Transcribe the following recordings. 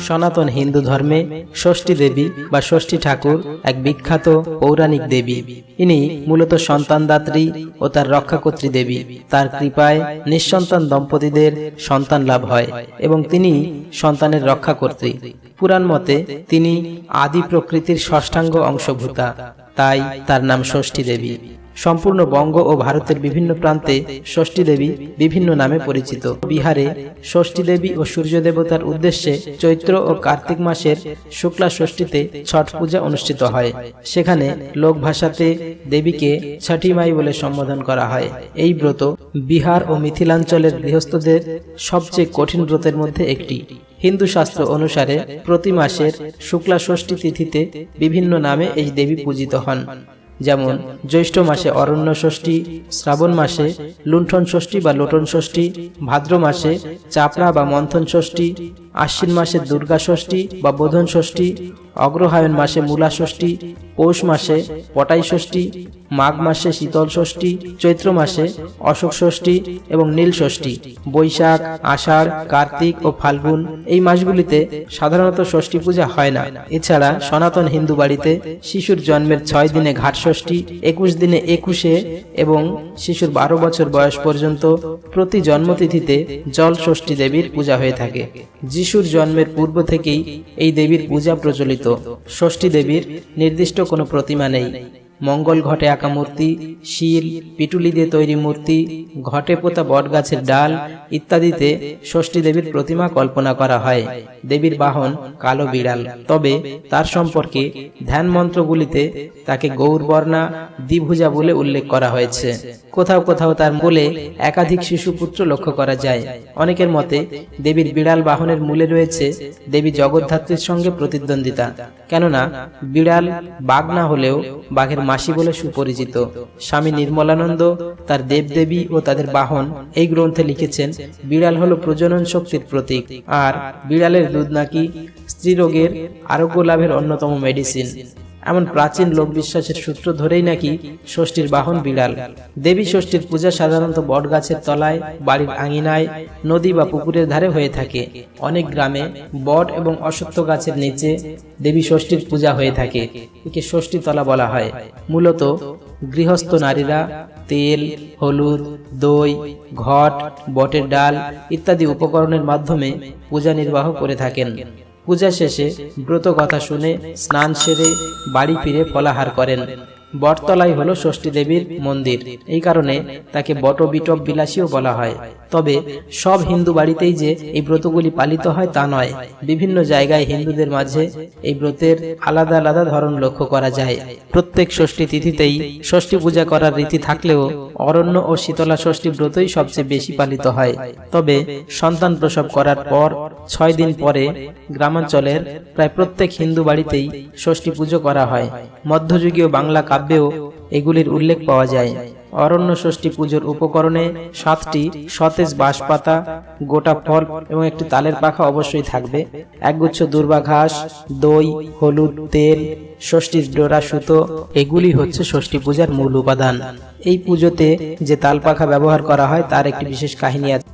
সনাতন হিন্দু ধর্মে ষষ্ঠী দেবী বা ষষ্ঠী ঠাকুর এক বিখ্যাত পৌরাণিক দেবী। ইনি মূলত সন্তানদাত্রী ও তার রক্ষাকর্ত্রী দেবী। তার কৃপায় নিঃসন্তান দম্পতিদের সন্তান লাভ হয় এবং তিনি সন্তানের রক্ষাকর্ত্রী। পুরাণ মতে তিনি আদি প্রকৃতির ষষ্ঠাঙ্গ অংশভূতা। তাই তার নাম ষষ্ঠী দেবী। সম্পূর্ণ বঙ্গ ও ভারতের বিভিন্ন প্রান্তে ষষ্ঠী দেবী বিভিন্ন নামে পরিচিত। বিহারে ষষ্ঠী দেবী ও সূর্য দেবতার উদ্দেশ্যে চৈত্র ও কার্তিক মাসের শুক্লা ষষ্ঠীতে ছট পূজা অনুষ্ঠিত হয়। সেখানে লোক ভাষাতে দেবীকে ছठी মাই বলে সম্বোধন করা হয়। এই ব্রত বিহার ও মিথিলাঞ্চলের গৃহস্থদের সবচেয়ে কঠিন ব্রতের মধ্যে একটি। হিন্দু শাস্ত্র অনুসারে প্রতি মাসের শুক্লা ষষ্ঠী তিথিতে বিভিন্ন নামে এই দেবী পূজিত হন। যেমন জ্যৈষ্ঠ মাসে অরণ্য ষষ্ঠী শ্রাবণ মাসে লুণ্ঠন ষষ্ঠী বা লোটন ষষ্ঠী ভাদ্র মাসে চাপড়া বা মন্থন ষষ্ঠী আশ্বিন মাসে দুর্গা ষষ্ঠী বা বোধন ষষ্ঠী অগ্রহায়ণ মাসে মূলা ষষ্ঠী পৌষ মাসে পটাই ষষ্ঠী মাঘ মাসে শীতল ষষ্ঠী চৈত্র মাসে অশোক ষষ্ঠী এবং নীল ষষ্ঠী বৈশাখ আষাঢ় কার্তিক ও ফাল্গুন এই মাসগুলিতে সাধারণত ষষ্ঠী পূজা হয় না। এছাড়া সনাতন হিন্দু বাড়িতে শিশুর জন্মের ছয় দিনে ঘাট ষষ্ঠী, একুশ দিনে একুশে এবং শিশুর বারো বছর বয়স পর্যন্ত প্রতি জন্মতিথিতে জল ষষ্ঠী দেবীর পূজা হয়ে থাকে। যিশুর জন্মের পূর্ব থেকেই এই দেবীর পূজা প্রচলিত। ষষ্ঠী দেবীর নির্দিষ্ট কোনো প্রতিমা নেই। মঙ্গল ঘটে আঁকা মূর্তি, শিল, পিটুলি দিয়ে তৈরি মূর্তি, ঘটে পোতা বটগাছের ডাল ইত্যাদিতে ষষ্ঠী দেবীর প্রতিমা কল্পনা করা হয়। দেবীর বাহন কালো বিড়াল। তবে তার সম্পর্কে ধ্যান মন্ত্রগুলিতে তাকে গৌরবর্ণা দ্বিভুজা বলে উল্লেখ করা হয়েছে। কোথাও কোথাও তার মূলে একাধিক শিশু পুত্র লক্ষ্য করা যায়। অনেকের মতে দেবীর বিড়াল বাহনের মূলে রয়েছে দেবী জগদ্ধাত্রীর সঙ্গে প্রতিদ্বন্দ্বিতা। কেননা বিড়াল বাঘ না হলেও বাঘের মাসি বলে সুপরিচিত। স্বামী নির্মলানন্দ, তার দেবদেবী ও তাদের বাহন এই গ্রন্থে লিখেছেন, বিড়াল হলো প্রজনন শক্তির প্রতীক, আর বিড়ালের দুধ নাকি স্ত্রী রোগের আরোগ্য লাভের অন্যতম মেডিসিন এমন প্রাচীন লোকবিশ্বাসের সূত্র ধরেই নাকি ষষ্ঠীর বাহন বিড়াল। দেবী ষষ্ঠীর পূজা সাধারণত বটগাছের তলায়, বাড়ির আঙিনায়, নদী বা পুকুরের ধারে হয়ে থাকে। অনেক গ্রামে বট এবং অশ্বত্থ গাছের নিচে দেবী ষষ্ঠীর পূজা হয়ে থাকে, একে ষষ্ঠী তলা বলা হয়। মূলত গৃহস্থ নারীরা তেল, হলুদ, দই, ঘট, বটের ডাল ইত্যাদি উপকরণের মাধ্যমে পূজা নির্বাহ করে থাকেন। পূজা শেষে ব্রত কথা শুনে স্নান সেরে বাড়ি ফিরে ফলাহার করেন। বটতলাই হলো ষষ্ঠী দেবীর মন্দির। এই কারণে তাকে বটবিটপ বিলাসীও বলা হয়। তবে সব হিন্দু বাড়িতেই যে এই ব্রতগুলি পালিত হয় তা নয়। বিভিন্ন জায়গায় হিন্দুদের মাঝে এই ব্রতের আলাদা আলাদা ধরন লক্ষ্য করা যায়। প্রত্যেক ষষ্ঠী তিথিতেই ষষ্ঠী পূজা করার রীতি থাকলেও অরণ্য ও শীতলা ষষ্ঠী ব্রতই সবচেয়ে বেশি পালিত হয়। তবে সন্তান প্রসব করার পর ছয় দিন পরে গ্রামাঞ্চলের প্রায় প্রত্যেক হিন্দু বাড়িতেই ষষ্ঠী পুজো করা হয়। মধ্যযুগীয় বাংলা কাব্যেও এগুলির উল্লেখ পাওয়া যায়। অরণ্য ষষ্ঠী পুজোর উপকরণে সাতটি সতেজ বাঁশপাতা, গোটা ফল এবং একটি তালের পাখা অবশ্যই থাকবে। একগুচ্ছ দুর্বা ঘাস, দই, হলুদ, তেল, ষষ্ঠীর ডোরা সুতো, এগুলি হচ্ছে ষষ্ঠী পূজার মূল উপাদান। এই পুজোতে যে তালপাখা ব্যবহার করা হয়, তার একটি বিশেষ কাহিনী আছে।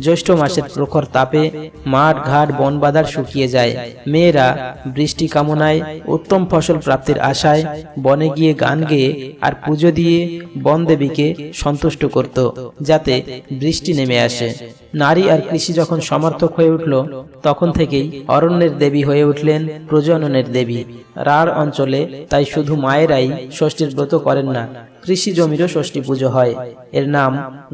জ্যৈষ্ঠ মাসের প্রখর তাপে মাঠ, ঘাট, বন বাদার শুকিয়ে যায়। মেয়েরা বৃষ্টি কামনায় উত্তম ফসল প্রাপ্তির আশায় বনে গিয়ে গান গেয়ে আর পুজো দিয়ে বন দেবীকে সন্তুষ্ট করত, যাতে বৃষ্টি নেমে আসে। নারী আর কৃষি যখন সমর্থক হয়ে উঠল, তখন থেকেই অরণ্যের দেবী হয়ে উঠলেন প্রজননের দেবী। রাঢ় অঞ্চলে, তাই শুধু মায়েরাই ষষ্ঠীর ব্রত করেন না কৃষি জমিরও ষষ্ঠী পুজো হয়। এর নাম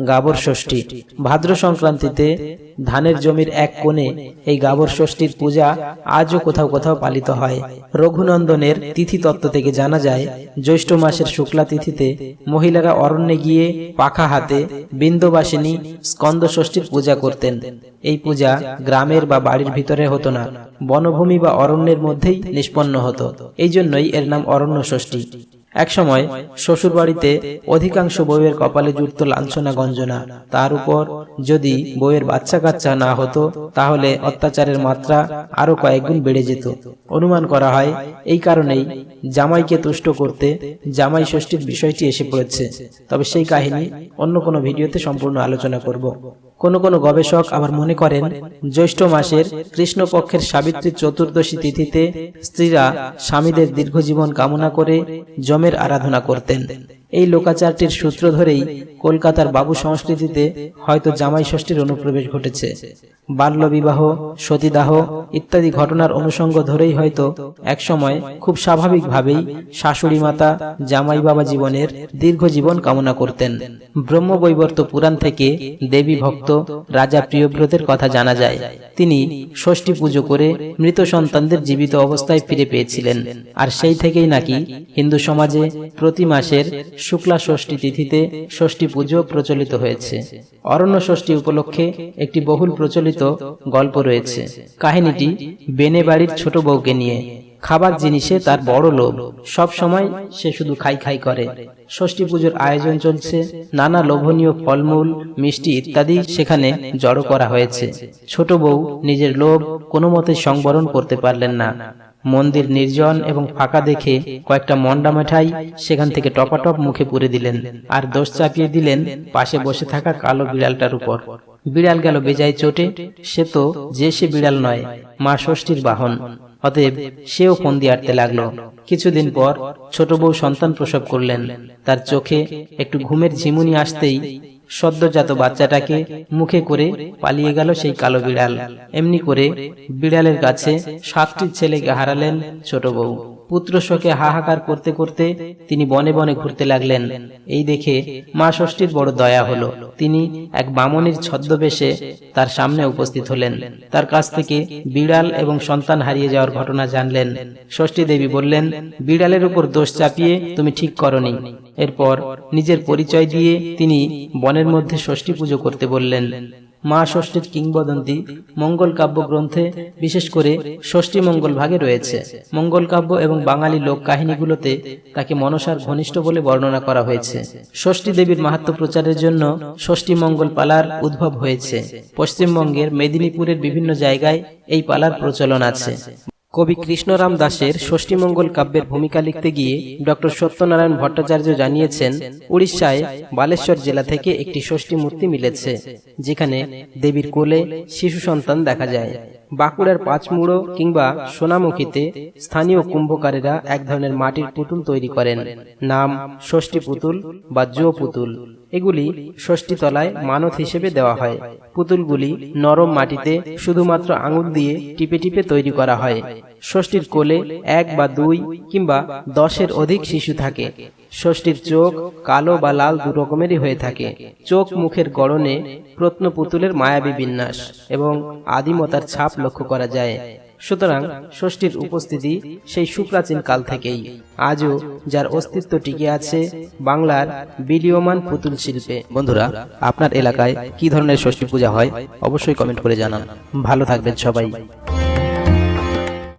গাবর ষষ্ঠী। ভাদ্র সংক্রান্তিতে ধানের জমির এক কোণে এই গাবর ষষ্ঠীর পূজা আজও কোথাও কোথাও পালিত হয়। রঘুনন্দনের তিথি তত্ত্ব থেকে জানা যায়, জ্যৈষ্ঠ মাসের শুক্লা তিথিতে মহিলারা অরণ্যে গিয়ে পাখা হাতে বিন্দবাসিনী স্কন্দ ষষ্ঠীর পূজা করতেন। এই পূজা গ্রামের বা বাড়ির ভিতরে হতো না, বনভূমি বা অরণ্যের মধ্যেই নিষ্পন্ন হতো। এই জন্যই এর নাম অরণ্য ষষ্ঠী। একসময় শ্বশুর বাড়িতে অধিকাংশ বউয়ের কপালে জুটত লাঞ্ছনা, গঞ্জনা। তার উপর যদি বউয়ের বাচ্চা কাচ্চা না হতো, তাহলে অত্যাচারের মাত্রা আরও কয়েকগুণ বেড়ে যেত। অনুমান করা হয়, এই কারণেই জামাইকে তুষ্ট করতে জামাই ষষ্ঠীর বিষয়টি এসে পড়েছে। তবে সেই কাহিনী অন্য কোনো ভিডিওতে সম্পূর্ণ আলোচনা করব। কোনো কোনো গবেষক আবার মনে করেন, জ্যৈষ্ঠ মাসের কৃষ্ণপক্ষের সাবিত্রী চতুর্দশী তিথিতে স্ত্রীরা স্বামীদের দীর্ঘজীবন কামনা করে যমের আরাধনা করতেন। এই লোকাচারটির সূত্র ধরেই কলকাতার বাবু সংস্কৃতিতে হয়তো জামাই ষষ্ঠীর অনুপ্রবেশ ঘটেছে। বাল্যবিবাহ সতীদাহ ইত্যাদি ঘটনার অনুষঙ্গ ধরেই হয়তো একসময় খুব স্বাভাবিকভাবেই শাশুড়ি মাতা জামাই বাবা জীবনের দীর্ঘ জীবন কামনা করতেন। ব্রহ্মবৈবর্ত পুরাণ থেকে দেবী ভক্ত রাজা প্রিয়ব্রতের কথা জানা যায়। তিনি ষষ্ঠী পুজো করে মৃত সন্তানদের জীবিত অবস্থায় ফিরে পেয়েছিলেন। আর সেই থেকেই নাকি হিন্দু সমাজে প্রতি মাসের শুক্লা ষষ্ঠী তিথিতে ষষ্ঠী পুজো প্রচলিত হয়েছে। অরণ্য ষষ্ঠী উপলক্ষে একটি বহুল প্রচলিত গল্প রয়েছে। কাহিনীটি বেনে বাড়ির ছোট বউকে নিয়ে। খাবার জিনিসে তার বড় লোভ। সব সময় সে শুধু খাই খাই করে। ষষ্ঠী পুজোর আয়োজন চলছে। নানা লোভনীয় ফলমূল, মিষ্টি ইত্যাদি সেখানে জড়ো করা হয়েছে। ছোট বউ নিজের লোভ কোনো মতে সংবরণ করতে পারলেন না। মন্দির নির্জন এবং ফাঁকা দেখে কয়েকটা মন্ডা মিঠাই সেখান থেকে টপাটপ মুখে পুরে দিলেন আর দোষ চাপিয়ে দিলেন পাশে বসে থাকা কালো বিড়ালটার উপর। বিড়াল গেল বেজায় চোটে, সে তো যে সে বিড়াল নয়, মা ষষ্ঠীর বাহন। অতএব সেও ফন্দি আটতে লাগল। কিছুদিন পর ছোট বউ সন্তান প্রসব করলেন। তার চোখে একটু ঘুমের ঝিমুনি আসতেই সদ্যজাত বাচ্চাটাকে মুখে করে পালিয়ে গেল সেই কালো বিড়াল। এমনি করে বিড়ালের কাছে সাতটি ছেলেকে হারালেন ছোট বউ। পুত্র শোকে হাহাকার করতে করতে তিনি বনে বনে ঘুরতে লাগলেন। এই দেখে মা ষষ্ঠীর বড় দয়া হলো। তিনি এক বামনির ছদ্মবেশে তার সামনে উপস্থিত হলেন। তার কাছ থেকে বিড়াল এবং সন্তান হারিয়ে যাওয়ার ঘটনা জানলেন। ষষ্ঠী দেবী বললেন, বিড়ালের উপর দোষ চাপিয়ে তুমি ঠিক করনি। এরপর নিজের পরিচয় দিয়ে তিনি বনের মধ্যে ষষ্ঠী পুজো করতে বললেন। মা ষষ্ঠীর কিংবদন্তি মঙ্গল কাব্য গ্রন্থে বিশেষ করে ষষ্ঠী মঙ্গল ভাগে রয়েছে। মঙ্গল কাব্য এবং বাঙালি লোক কাহিনীগুলোতে তাকে মনসার ঘনিষ্ঠ বলে বর্ণনা করা হয়েছে। ষষ্ঠী দেবীর মাহাত্ম প্রচারের জন্য ষষ্ঠী মঙ্গল পালার উদ্ভব হয়েছে। পশ্চিমবঙ্গের মেদিনীপুরের বিভিন্ন জায়গায় এই পালার প্রচলন আছে। কবি কৃষ্ণরাম দাসের ষষ্ঠীমঙ্গল কাব্যের ভূমিকা লিখতে গিয়ে ডক্টর সত্যনারায়ণ ভট্টাচার্য জানিয়েছেন, উড়িষ্যায় বালেশ্বর জেলা থেকে একটি ষষ্ঠী মূর্তি মিলেছে, যেখানে দেবীর কোলে শিশু সন্তান দেখা যায়। বাঁকুড়ার পাঁচমুড়ো কিংবা সোনামুখীতে স্থানীয় কুম্ভকারেরা এক ধরনের মাটির পুতুল তৈরি করেন। নাম ষষ্ঠী পুতুল বা জো পুতুল। এগুলি ষষ্ঠী তলায় মানত হিসেবে দেওয়া হয়। পুতুলগুলি নরম মাটিতে শুধুমাত্র আঙুল দিয়ে টিপে টিপে তৈরি করা হয়। ষষ্ঠীর কোলে এক বা দুই কিংবা দশের অধিক শিশু থাকে। ষষ্ঠীর চোখ কালো বা লাল দু রকমেরই হয়ে থাকে। চোখ মুখের গড়নে প্রত্ন পুতুলের মায়াবী বিন্যাস এবং আদিমতার ছাপ লক্ষ্য করা যায়। সুতরাং ষষ্ঠীর উপস্থিতি সেই সুপ্রাচীন কাল থেকেই। আজও যার অস্তিত্ব টিকে আছে বাংলার বিলীয়মান পুতুল শিল্পে। বন্ধুরা আপনার এলাকায় কি ধরনের ষষ্ঠী পূজা হয়? অবশ্যই কমেন্ট করে জানান। ভালো থাকবেন সবাই।